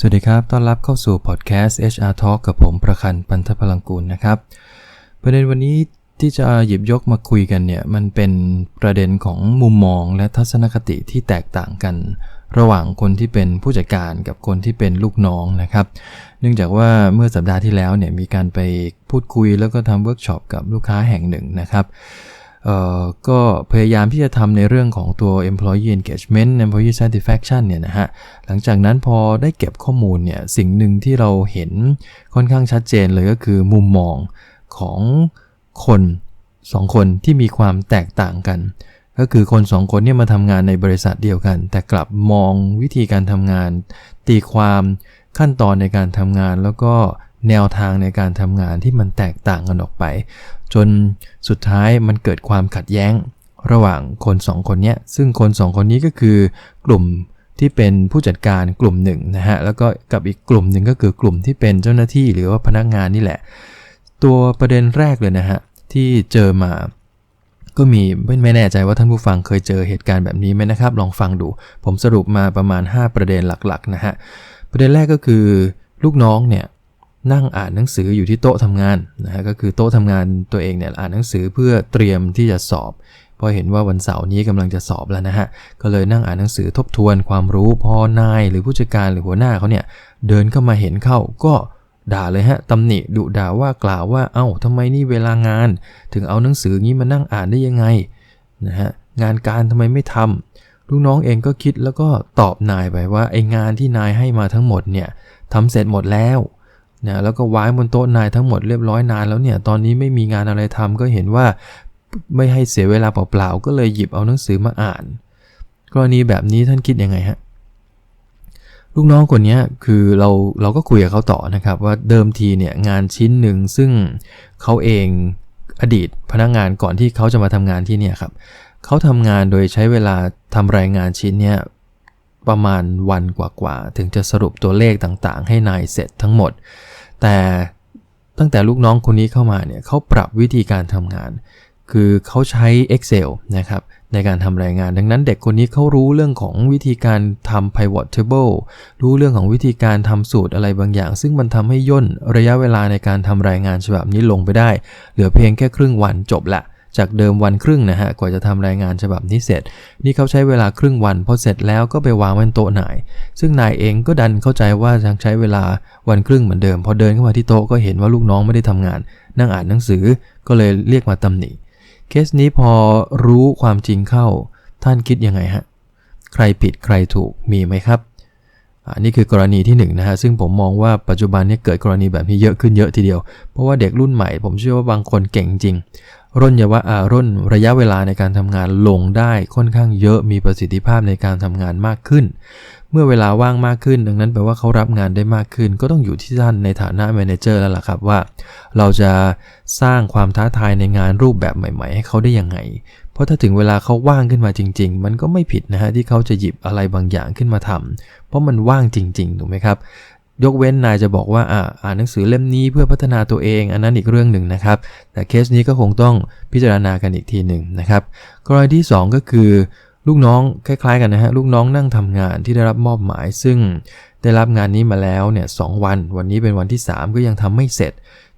สวัสดีครับ ต้อนรับเข้าสู่พอดแคสต์ HR Talk กับผมประคันปันทพลังกูลนะครับ ประเด็นวันนี้ที่จะหยิบยกมาคุยกันเนี่ย มันเป็นประเด็นของมุมมองและทัศนคติที่แตกต่างกัน ระหว่างคนที่เป็นผู้จัดการกับคนที่เป็นลูกน้องนะครับ เนื่องจากว่าเมื่อสัปดาห์ที่แล้วเนี่ยมีการไปพูดคุยแล้วก็ทำเวิร์กช็อปกับลูกค้าแห่งหนึ่งนะครับ ก็พยายามที่จะทำในเรื่องของตัว employee engagement employee satisfaction เนี่ยนะฮะ หลังจากนั้นพอได้เก็บข้อมูลเนี่ย สิ่งหนึ่งที่เราเห็นค่อนข้างชัดเจนเลยก็คือมุมมองของคนสองคนที่มีความแตกต่างกัน ก็คือคนสองคนเนี่ยมาทำงานในบริษัทเดียวกัน แต่กลับมองวิธีการทำงาน ตีความขั้นตอนในการทำงานแล้วก็ แนวทางในการทำงานที่มันแตกต่างกันออกไป จนสุดท้ายมันเกิดความขัดแย้งระหว่างคนสองคนนี้ซึ่งคนสองคนนี้ก็คือกลุ่มที่เป็นผู้จัดการกลุ่มหนึ่งนะฮะแล้วก็กับอีกกลุ่มหนึ่งก็คือกลุ่มที่เป็นเจ้าหน้าที่หรือว่าพนักงานนี่แหละ ตัวประเด็นแรกเลยนะฮะที่เจอมา ก็มีไม่แน่ใจว่าท่านผู้ฟังเคยเจอเหตุการณ์แบบนี้ไหมนะครับ ลองฟังดู ผมสรุปมาประมาณ 5 ประเด็นหลักๆนะฮะประเด็นแรกก็คือลูกน้องเนี่ย นั่งอ่านหนังสืออยู่ที่โต๊ะทำงานนะฮะก็คือโต๊ะทำงานตัวเองเนี่ยอ่านหนังสือเพื่อเตรียมที่จะสอบพอเห็นว่าวันเสาร์นี้กำลังจะสอบแล้วนะฮะก็เลยนั่งอ่านหนังสือทบทวนความรู้พอนายหรือผู้จัดการหรือหัวหน้าเขาเนี่ยเดินเข้ามาเห็นเข้าก็ด่าเลยฮะตำหนิดุด่าว่ากล่าวว่าเอา้าทำไมนี่เวลางาน ถึงเอาหนังสือนี้มานั่งอ่านได้ยังไงนะฮะงานการทำไมไม่ทำลูกน้องเองก็คิดแล้วก็ตอบนายไปว่าไองานที่นายให้มาทั้งหมดเนี่ยทำเสร็จหมดแล้ว นะแล้วก็วางบนโต๊ะนายทั้งหมดเรียบร้อยนานแล้วเนี่ยตอนนี้ไม่มีงานอะไรทำก็เห็นว่าไม่ให้เสียเวลาเปล่าๆก็เลยหยิบเอาหนังสือมาอ่าน กรณีแบบนี้ท่านคิดยังไงฮะลูกน้องคนนี้คือเราเราก็คุยกับเขาต่อนะครับ ว่าเดิมทีเนี่ยงานชิ้นหนึ่งซึ่งเขาเองอดีตพนักงงานก่อนที่เขาจะมาทำงานที่เนี่ยครับเขาทำงานโดยใช้เวลาทำรายงานชิ้นเนี่ยประมาณวันกว่าๆถึงจะสรุปตัวเลขต่างๆ ให้นายเสร็จทั้งหมด แต่ตั้งแต่ลูกน้องคนนี้เข้ามาเนี่ยเขาปรับวิธีการทำงาน คือเขาใช้ Excel นะครับในการทำรายงาน ดังนั้นเด็กคนนี้เขารู้เรื่องของวิธีการทำ pivot table รู้เรื่องของวิธีการทำสูตรอะไรบางอย่าง ซึ่งมันทำให้ย่นระยะเวลาในการทำรายงานฉบับนี้ลงไปได้ เหลือเพียงแค่ครึ่งวันจบละ จากเดิมวันครึ่งนะฮะกว่าจะทำรายงานฉบับนี้เสร็จ นี่เขาใช้เวลาครึ่งวันพอเสร็จแล้วก็ไปวางไว้โต๊ะนาย ซึ่งนายเองก็ดันเข้าใจว่าจะใช้เวลาวันครึ่งเหมือนเดิม พอเดินเข้ามาที่โต๊ะก็เห็นว่าลูกน้องไม่ได้ทำงาน นั่งอ่านหนังสือก็เลยเรียกมาตำหนิเคสนี้พอรู้ความจริงเข้า ท่านคิดยังไงฮะใครผิดใครถูกมีไหมครับอันนี้คือกรณีที่1นนะฮะซึ่งผมมองว่าปัจจุบันนี้เกิดกรณีแบบนี้เยอะขึ้นเยอะทีเดียว เพราะว่าเด็กรุ่นใหม่ ผมเชื่อว่าบางคนเก่งจริง ร่นยาวะอาร่นระยะเวลาในการทำงานลงได้ค่อนข้างเยอะมีประสิทธิภาพในการทำงานมากขึ้น เมื่อเวลาว่างมากขึ้น ดังนั้นแปลว่าเขารับงานได้มากขึ้น ก็ต้องอยู่ที่ท่านในฐานะแมเนเจอร์แล้วล่ะครับว่า เราจะสร้างความท้าทายในงานรูปแบบใหม่ ๆ ให้เขาได้ยังไง เพราะถ้าถึงเวลาเขาว่างขึ้นมาจริง ๆ มันก็ไม่ผิดนะฮะที่เขาจะหยิบอะไรบางอย่างขึ้นมาทำเพราะมันว่างจริงๆถูกไหมครับ ยกเว้นนายจะบอกว่าอ่าอ่านหนังสือเล่มนี้เพื่อพัฒนาตัวเอง อันนั้นอีกเรื่องหนึ่งนะครับ แต่เคสนี้ก็คงต้องพิจารณากันอีกทีหนึ่งนะครับ กรณีที่ 2 ก็คือ ลูกน้องคล้ายๆกันนะฮะลูกน้องนั่งทำงานที่ได้รับมอบหมาย ซึ่งได้รับงานนี้มาแล้วเนี่ยสวัน วันนี้เป็นวันที่ 3 ก็ยังทำไม่เสร็จ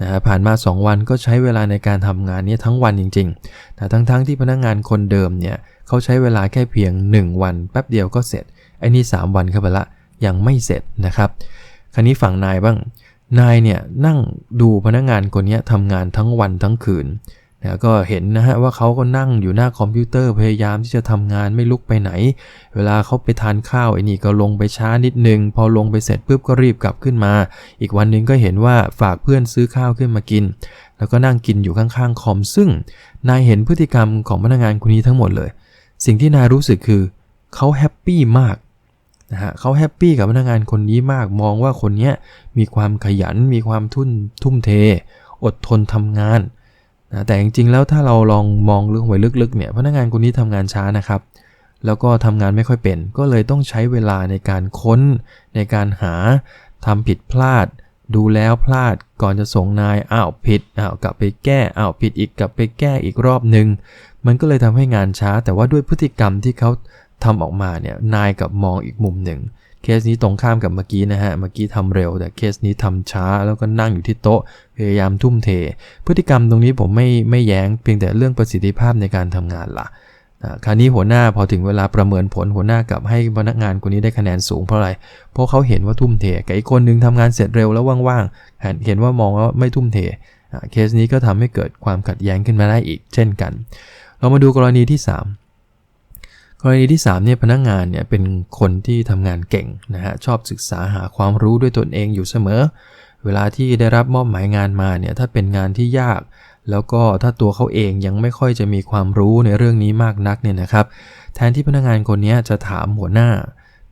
นะฮะผ่านมา 2 วันก็ใช้เวลาในการทำงานนี้ทั้งวันจริงๆแต่ทั้งๆทที่พนักงงานคนเดิมเนี่ยเขาใช้เวลาแค่เพียง 1 วันแป๊บเดียวก็เสร็จไอ้นี่ 3 วันเข้าไปละยังไม่เสร็จนะครับ คราวนี้ฝั่งนายบ้าง นายเนี่ยนั่งดูพนักงานคนนี้ทำงานทั้งวันทั้งคืนนะก็เห็นนะฮะว่าเขาก็นั่งอยู่หน้าคอมพิวเตอร์พยายามที่จะทำงานไม่ลุกไปไหน เวลาเขาไปทานข้าวไอ้นี่ก็ลงไปช้านิดนึง พอลงไปเสร็จปุ๊บก็รีบกลับขึ้นมา อีกวันนึงก็เห็นว่าฝากเพื่อนซื้อข้าวขึ้นมากิน แล้วก็นั่งกินอยู่ข้างๆคอมซึ่งนายเห็นพฤติกรรมของพนักงานคนนี้ทั้งหมดเลย สิ่งที่นายรู้สึกคือเขาแฮปปี้มาก นะฮะเขาแฮปปี้กับพนักงานคนนี้มากมองว่าคนนี้มีความขยันมีความทุ่นทุ่มเท อดทนทำงานนะแต่จริงๆแล้วถ้าเราลองมองเรื่องไว้ลึกๆเนี่ยพนักงานคนนี้ทำงานช้านะครับ แล้วก็ทำงานไม่ค่อยเป็น ก็เลยต้องใช้เวลาในการค้น ในการหาทำผิดพลาด ดูแล้วพลาดก่อนจะส่งนายอ้าวผิดอ้าวกลับไปแก้อ้าวผิดอีกกลับไปแก้อีกรอบหนึ่งมันก็เลยทำให้งานช้า แต่ว่าด้วยพฤติกรรมที่เขา ทำออกมาเนี่ยนายกับมองอีกมุมหนึ่ง เคสนี้ตรงข้ามกับเมื่อกี้นะฮะ เมื่อกี้ทำเร็ว แต่เคสนี้ทำช้าแล้วก็นั่งอยู่ที่โต๊ะพยายามทุ่มเท พฤติกรรมตรงนี้ผมไม่ไม่แย้งเพียงแต่เรื่องประสิทธิภาพในการทำงานละ่ะคราวนี้หัวหน้าพอถึงเวลาประเมินผลหัวหน้ากับให้พนักงานคนนี้ได้คะแนนสูงเพราะอะไร เพราะเขาเห็นว่าทุ่มเทกับอีกคนนึงทำงานเสร็จเร็วแล้วว่างๆ เห็นว่ามองว่าไม่ทุ่มเท เคสนี้ก็ทำให้เกิดความขัดแย้งขึ้นมาได้อีกเช่นกัน เรามาดูกรณีที่ 3 กรณีที่3เนี่ยพนักงงานเนี่ยเป็นคนที่ทำงานเก่งนะฮะชอบศึกษาหาความรู้ด้วยตนเองอยู่เสมอ เวลาที่ได้รับมอบหมายงานมาเนี่ยถ้าเป็นงานที่ยาก แล้วก็ถ้าตัวเขาเองยังไม่ค่อยจะมีความรู้ในเรื่องนี้มากนักเนี่ยนะครับ แทนที่พนักงานคนนี้จะถามหัวหน้า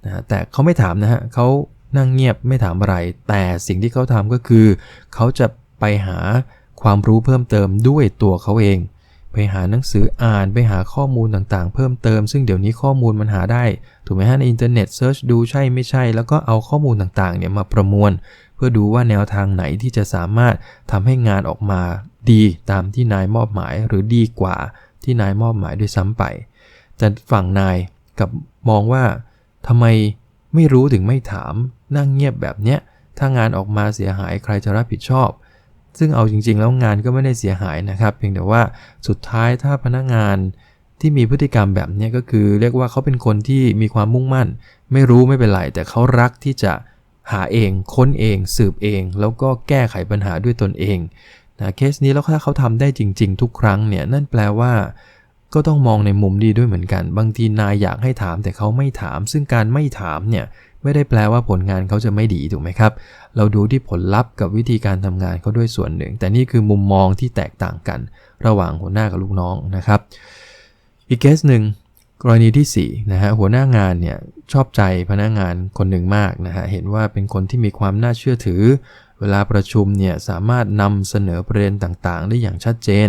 นะแต่เขาไม่ถามนะฮะเขานั่งเงียบไม่ถามอะไร แต่สิ่งที่เขาทำก็คือ เขาจะไปหาความรู้เพิ่มเติมด้วยตัวเขาเอง ไปหาหนังสืออ่านไปหาข้อมูลต่างๆ เพิ่มเติม ซึ่งเดี๋ยวนี้ข้อมูลมันหาได้ ถูกไหมฮะในอินเทอร์เน็ตเซิร์ชดูใช่ไม่ใช่ แล้วก็เอาข้อมูลต่างๆเนี่ยมาประมวล เพื่อดูว่าแนวทางไหนที่จะสามารถทำให้งานออกมาดีตามที่นายมอบหมายหรือดีกว่าที่นายมอบหมายด้วยซ้ำไป แต่ฝั่งนายกับมองว่าทำไมไม่รู้ถึงไม่ถามนั่งเงียบแบบเนี้ยถ้างานออกมาเสียหายใครจะรับผิดชอบ ซึ่งเอาจริง ๆ แล้วงานก็ไม่ได้เสียหายนะครับ เพียงแต่ว่าสุดท้ายถ้าพนักงานที่มีพฤติกรรมแบบนี้ก็คือ เรียกว่าเขาเป็นคนที่มีความมุ่งมั่น ไม่รู้ไม่เป็นไรแต่เขารักที่จะหาเอง ค้นเอง สืบเอง แล้วก็แก้ไขปัญหาด้วยตนเองนะเคสนี้แล้วถ้าเขาทำได้จริง ๆ ทุกครั้งเนี่ยนั่นแปลว่า ก็ต้องมองในมุมดีด้วยเหมือนกัน บางทีนายอยากให้ถามแต่เขาไม่ถาม ซึ่งการไม่ถามเนี่ย ไม่ได้แปลว่าผลงานเขาจะไม่ดีถูกไหมครับ เราดูที่ผลลัพธ์กับวิธีการทำงานเขาด้วยส่วนหนึ่ง แต่นี่คือมุมมองที่แตกต่างกัน ระหว่างหัวหน้ากับลูกน้องนะครับ อีกเคสหนึ่งกรณีที่4นะฮะหัวหน้างานเนี่ยชอบใจพนักงงานคนหนึ่งมากนะฮะเห็นว่าเป็นคนที่มีความน่าเชื่อถือ เวลาประชุมเนี่ยสามารถนำเสนอประเด็นต่างๆ ได้อย่างชัดเจน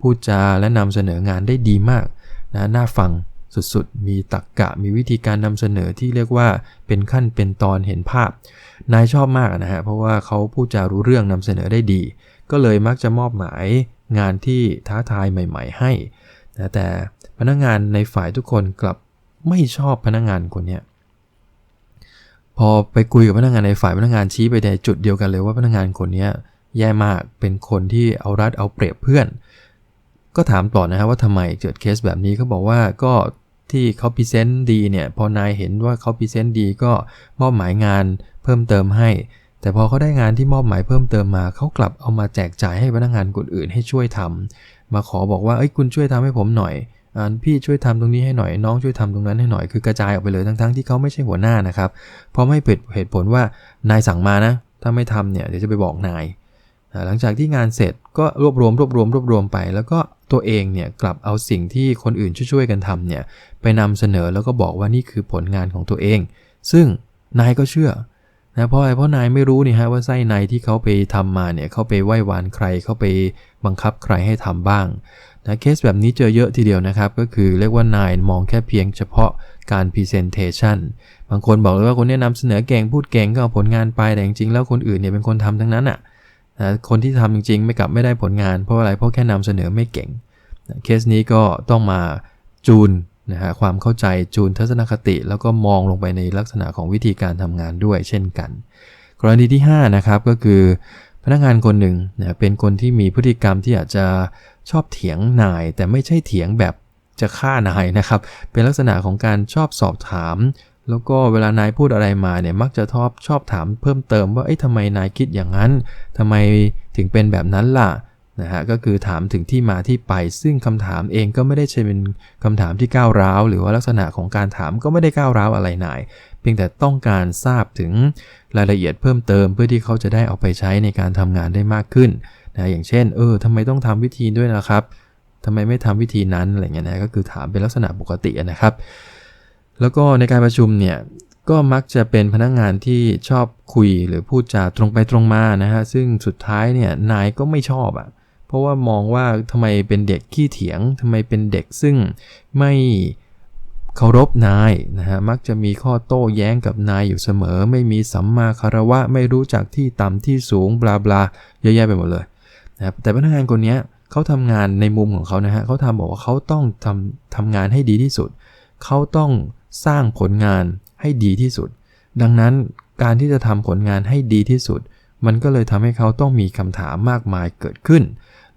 พูดจาและนำเสนองานได้ดีมากนะน่าฟัง สุดๆ มีตรกกะมีวิธีการนำเสนอที่เรียกว่าเป็นขั้นเป็นตอนเห็นภาพ นายชอบมากนะฮะ เพราะว่าเขาพูดจารู้เรื่องนำเสนอได้ดี ก็เลยมักจะมอบหมายงานที่ท้าทายใหม่ ๆ ให้นะแต่พนักงงานในฝ่ายทุกคนกลับไม่ชอบพนักงงานคนนี้พอไปคุยกับพนักงานในฝ่ายพนักงานชี้ไปในจุดเดียวกันเลยว่าพนักงานคนนี้แย่มากเป็นคนที่เอารัดเอาเปรียบเพื่อน ก็ถามต่อนะฮะว่าทำไมเกิดเคสแบบนี้เขาบอกว่าก็ ที่เขาพรีเซนต์ดีเนี่ยพอนายเห็นว่าเขาพรีเซนต์ดีก็มอบหมายงานเพิ่มเติมให้ แต่พอเขาได้งานที่มอบหมายเพิ่มเติมมาเขากลับเอามาแจกจ่ายให้พนักงานคนอื่นให้ช่วยทำมาขอบอกว่าเอ้ยคุณช่วยทำให้ผมหน่อยอพี่ช่วยทำตรงนี้ให้หน่อยน้องช่วยทำตรงนั้นให้หน่อยคือกระจายออกไปเลยทั้งๆที่เขาไม่ใช่หัวหน้านะครับเพราะไม่เปิดเหตุผลว่านายสั่งมานะ ถ้าไม่ทำเนี่ยเดี๋ยวจะไปบอกนาย หลังจากที่งานเสร็จก็รวบรวมรวบรวมรวบรวมไป แล้วก็ตัวเองเนี่ยกลับเอาสิ่งที่คนอื่นช่วยๆกันทำเนี่ยไปนำเสนอแล้วก็บอกว่านี่คือผลงานของตัวเอง ซึ่งนายก็เชื่อนะเพราะอะไรเพราะนายไม่รู้นี่ฮะว่าไส้ในที่เขาไปทำมาเนี่ยเขาไปไหว้วานใครเขาไปบังคับใครให้ทำบ้างนะเคสแบบนี้เจอเยอะทีเดียวนะครับ ก็คือเรียกว่านายมองแค่เพียงเฉพาะการ presentation บางคนบอกเลยว่าคนนี้นำเสนอเก่งพูดเก่งก็เอาผลงานไปแต่จริงๆแล้วคนอื่นเนี่ยเป็นคนทำทั้งนั้นอะ่ะ นะคนที่ทำจริง ๆ ไม่กลับไม่ได้ผลงาน เพราะอะไรเพราะแค่นำเสนอไม่เก่งนะเคสนี้ก็ต้องมาจูนนะฮะความเข้าใจจูนทัศนคติ แล้วก็มองลงไปในลักษณะของวิธีการทำงานด้วยเช่นกัน กรณีที่5นะครับก็คือพนักงานคนหนึ่งนะเป็นคนที่มีพฤติกรรมที่อาจจะชอบเถียงนาย แต่ไม่ใช่เถียงแบบจะฆ่านายนะครับ เป็นลักษณะของการชอบสอบถาม แล้วก็เวลานายพูดอะไรมาเนี่ยมักจะชอบชอบถามเพิ่มเติมว่าเอ้ยทำไมนายคิดอย่างนั้นทำไมถึงเป็นแบบนั้นล่ะนะฮะก็คือถามถึงที่มาที่ไป ซึ่งคำถามเองก็ไม่ได้ใช่เป็นคำถามที่ก้าวร้าว หรือว่าลักษณะของการถามก็ไม่ได้ก้าวร้าวอะไรนาย เพียงแต่ต้องการทราบถึงรายละเอียดเพิ่มเติมเพื่อที่เขาจะได้เอาไปใช้ในการทำงานได้มากขึ้นนะอย่างเช่นเออทำไมต้องทำวิธีด้วยนะครับทำไมไม่ทำวิธีนั้นอะไรเงี้ยนะก็คือถามเป็นลักษณะปกตินะครับ แล้วก็ในการประชุมเนี่ยก็มักจะเป็นพนักงงานที่ชอบคุยหรือพูดจาตรงไปตรงมานะฮะซึ่งสุดท้ายเนี่ยนายก็ไม่ชอบอะ่ะเพราะว่ามองว่าทำไมเป็นเด็กขี้เถียงทำไมเป็นเด็กซึ่งไม่เคารพนายนะฮะมักจะมีข้อโต้แย้งกับนายอยู่เสมอ ไม่มีสัมมาคารวะไม่รู้จักที่ต่ำที่สูงบลาบลาเยอะแยะไปหมดเลยนะแต่พนักงานคนนี้เขาทำงานในมุมของเขานะฮะเขาทำบอกว่าเขาต้องทำทำงานให้ดีที่สุด เขาต้อง สร้างผลงานให้ดีที่สุด ดังนั้นการที่จะทำผลงานให้ดีที่สุด มันก็เลยทำให้เขาต้องมีคำถามมากมายเกิดขึ้น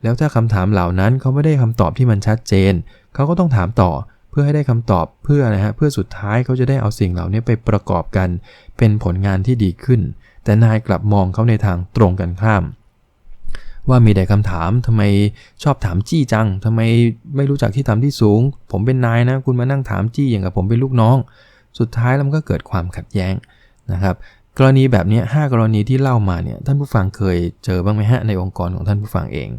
แล้วถ้าคำถามเหล่านั้นเขาไม่ได้คำตอบที่มันชัดเจน เขาก็ต้องถามต่อเพื่อให้ได้คำตอบเพื่อนะฮะเพื่อสุดท้ายเขาจะได้เอาสิ่งเหล่านี้ไปประกอบกัน เป็นผลงานที่ดีขึ้น แต่นายกลับมองเขาในทางตรงกันข้าม ว่ามีแต่คำถามทำไมชอบถามจี้จังทำไมไม่รู้จักที่ทำที่สูง ผมเป็นนายนะ คุณมานั่งถามจี้อย่างกับผมเป็นลูกน้อง สุดท้ายแล้วมันก็เกิดความขัดแย้งนะครับ กรณีแบบนี้5กรณีที่เล่ามาเนี่ยท่านผู้ฟังเคยเจอบ้างไหมฮะในองค์กรของท่านผู้ฟังเอง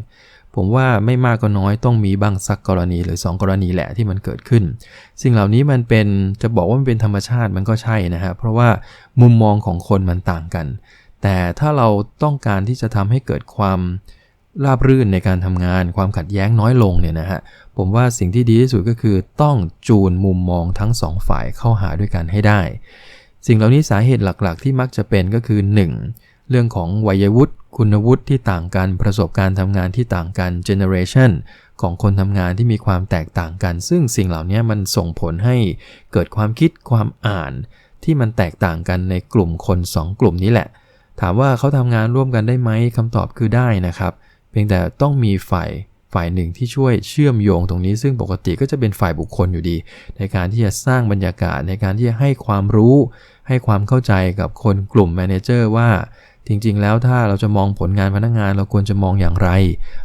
ผมว่าไม่มากก็น้อยต้องมีบ้างสักกรณีหรือ 2 กรณีแหละที่มันเกิดขึ้น สิ่งเหล่านี้มันเป็นจะบอกว่ามันเป็นธรรมชาติมันก็ใช่นะฮะเพราะว่ามุมมองของคนมันต่างกัน แต่ถ้าเราต้องการที่จะทำให้เกิดความราบรื่นในการทำงาน ความขัดแย้งน้อยลงเนี่ยนะฮะผมว่าสิ่งที่ดีที่สุดก็คือต้องจูนมุมมองทั้งสองฝ่ายเข้าหาด้วยกันให้ได้ สิ่งเหล่านี้สาเหตุหลักๆ ที่มักจะเป็นก็คือ 1. เรื่องของวัยวุฒิคุณวุฒิที่ต่างกันประสบการณ์ทำงานที่ต่างกัน generation ของคนทำงานที่มีความแตกต่างกัน ซึ่งสิ่งเหล่านี้มันส่งผลให้เกิดความคิดความอ่านที่มันแตกต่างกันในกลุ่มคน 2 กลุ่มนี้แหละ ถามว่าเขาทำงานร่วมกันได้ไหมคำตอบคือได้นะครับ เพียงแต่ต้องมีฝ่ายฝ่ายหนึ่งที่ช่วยเชื่อมโยงตรงนี้ ซึ่งปกติก็จะเป็นฝ่ายบุคคลอยู่ดี ในการที่จะสร้างบรรยากาศในการที่จะให้ความรู้ ให้ความเข้าใจกับคนกลุ่มแมเนเจอร์ว่าจริง ๆ แล้วถ้าเราจะมองผลงานพนักงานเราควรจะมองอย่างไร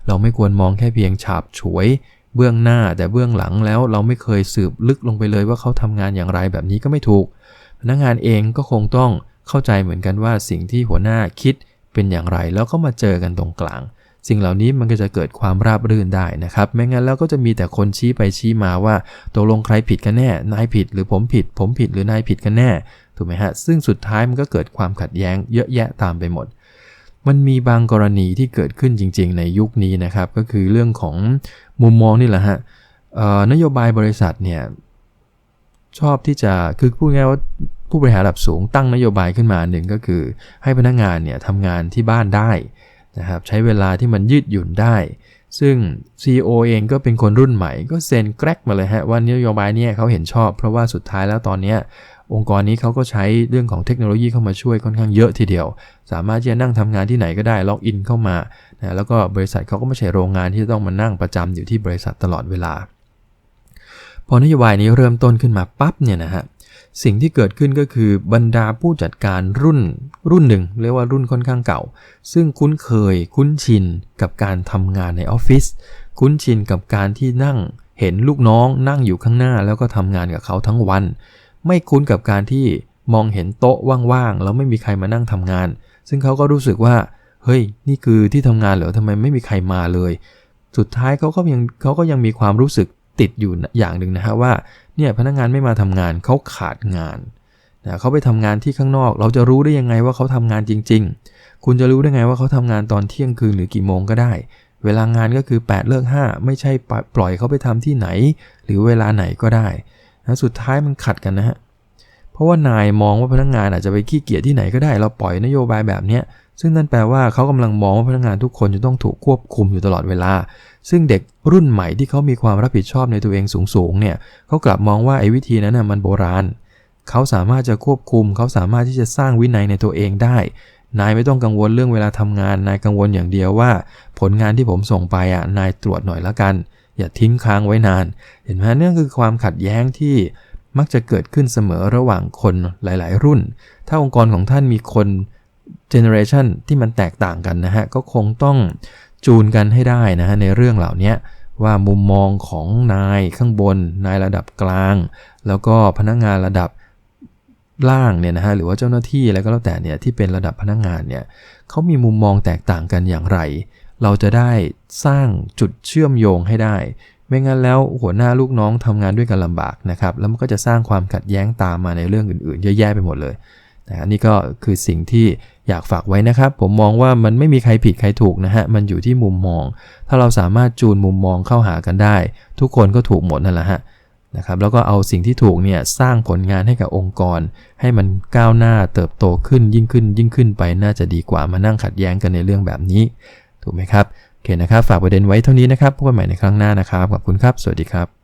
เราไม่ควรมองแค่เพียงฉาบฉวย เบื้องหน้าแต่เบื้องหลังแล้วเราไม่เคยสืบลึกลงไปเลยว่าเขาทำงานอย่างไรแบบนี้ก็ไม่ถูก พนักงานเองก็คงต้อง เข้าใจเหมือนกันว่าสิ่งที่หัวหน้าคิดเป็นอย่างไร แล้วก็มาเจอกันตรงกลาง สิ่งเหล่านี้มันก็จะเกิดความราบรื่นได้นะครับ ไม่งั้นแล้วก็จะมีแต่คนชี้ไปชี้มาว่าตกลงใครผิดกันแน่ นายผิดหรือผมผิด ผมผิดหรือนายผิดกันแน่ ถูกไหมฮะ ซึ่งสุดท้ายมันก็เกิดความขัดแย้งเยอะแยะตามไปหมด มันมีบางกรณีที่เกิดขึ้นจริง ๆ ในยุคนี้นะครับ ก็คือเรื่องของมุมมองนี่แหละฮะนโยบายบริษัทเนี่ยชอบที่จะคือพูดง่ายว่า ผู้บริหารระดับสูงตั้งนโยบายขึ้นมาหนึ่งก็คือ ให้พนักงานเนี่ยทำงานที่บ้านได้นะครับใช้เวลาที่มันยืดหยุ่นได้ ซึ่ง CEO เองก็เป็นคนรุ่นใหม่ ก็เซ็นแกรกมาเลยฮะว่านโยบายนี้เขาเห็นชอบ เพราะว่าสุดท้ายแล้วตอนนี้องค์กรนี้เขาก็ใช้เรื่องของเทคโนโลยีเข้ามาช่วยค่อนข้างเยอะทีเดียว สามารถที่จะนั่งทำงานที่ไหนก็ได้ล็อกอินเข้ามานะแล้วก็บริษัทเขาก็ไม่ใช่โรงงานที่ต้องมานั่งประจำอยู่ที่บริษัทตลอดเวลา พอนโยบายนี้เริ่มต้นขึ้นมาปั๊บเนี่ยนะฮะ สิ่งที่เกิดขึ้นก็คือบรรดาผู้จัดการรุ่นรุ่นหนึ่ง เรียกว่ารุ่นค่อนข้างเก่า ซึ่งคุ้นเคยคุ้นชินกับการทำงานในออฟฟิศคุ้นชินกับการที่นั่งเห็นลูกน้องนั่งอยู่ข้างหน้าแล้วก็ทำงานกับเขาทั้งวัน ไม่คุ้นกับการที่มองเห็นโต๊ะว่างๆแล้วไม่มีใครมานั่งทำงาน ซึ่งเขาก็รู้สึกว่า เฮ้ย นี่คือที่ทำงานเหรอทำไมไม่มีใครมาเลย สุดท้ายเขาก็ยังเขาก็ยังมีความรู้สึก ติดอยู่อย่างหนึ่งนะฮะว่าเนี่ยพนักงานไม่มาทำงานเขาขาดงานนะเขาไปทำงานที่ข้างนอก เราจะรู้ได้ยังไงว่าเขาทำงานจริง ๆ คุณจะรู้ได้ไงว่าเขาทำงานตอนเที่ยงคืนหรือกี่โมงก็ได้ เวลางานก็คือ 8 เลิก 5 ไม่ใช่ปล่อยเขาไปทำที่ไหน หรือเวลาไหนก็ได้นะสุดท้ายมันขัดกันนะฮะเพราะว่านายมองว่าพนักงานอาจจะไปขี้เกียจที่ไหนก็ได้ เราปล่อยนโยบายแบบเนี้ย ซึ่งนั่นแปลว่าเขากำลังมองว่าพนักงานทุกคนจะต้องถูกควบคุมอยู่ตลอดเวลา ซึ่งเด็กรุ่นใหม่ที่เขามีความรับผิดชอบในตัวเองสูงๆเนี่ยเขากลับมองว่าไอ้วิธีนั้นน่ะมันโบราณ เขาสามารถจะควบคุม เขาสามารถที่จะสร้างวินัยในตัวเองได้ นายไม่ต้องกังวลเรื่องเวลาทำงาน นายกังวลอย่างเดียวว่า ผลงานที่ผมส่งไปอะนายตรวจหน่อยละกัน อย่าทิ้งค้างไว้นาน เห็นไหมนี่คือความขัดแย้งที่มักจะเกิดขึ้นเสมอระหว่างคนหลาย ๆ รุ่น ถ้าองค์กรของท่านมีคน เจเนอเรชันที่มันแตกต่างกันนะฮะ ก็คงต้องจูนกันให้ได้นะฮะในเรื่องเหล่านี้ว่ามุมมองของนายข้างบน นายระดับกลาง แล้วก็พนักงานระดับล่างเนี่ยนะฮะหรือว่าเจ้าหน้าที่อะไรก็แล้วแต่เนี่ยที่เป็นระดับพนักงานเนี่ยเขามีมุมมองแตกต่างกันอย่างไร เราจะได้สร้างจุดเชื่อมโยงให้ได้ ไม่งั้นแล้วหัวหน้าลูกน้องทำงานด้วยกันลำบากนะครับแล้วมันก็จะสร้างความขัดแย้งตามมาในเรื่องอื่นๆ เยอะแยะไปหมดเลยนะนี่ก็คือสิ่งที่ อยากฝากไว้นะครับ ผมมองว่ามันไม่มีใครผิดใครถูกนะฮะ มันอยู่ที่มุมมอง ถ้าเราสามารถจูนมุมมองเข้าหากันได้ ทุกคนก็ถูกหมดนั่นแหละฮะนะครับแล้วก็เอาสิ่งที่ถูกเนี่ยสร้างผลงานให้กับองค์กร ให้มันก้าวหน้าเติบโตขึ้นยิ่งขึ้น ยิ่งขึ้นไปน่าจะดีกว่ามานั่งขัดแย้งกันในเรื่องแบบนี้ ถูกไหมครับโอเคนะครับ ฝากประเด็นไว้เท่านี้นะครับพบกันใหม่ในครั้งหน้านะครับขอบคุณครับ สวัสดีครับ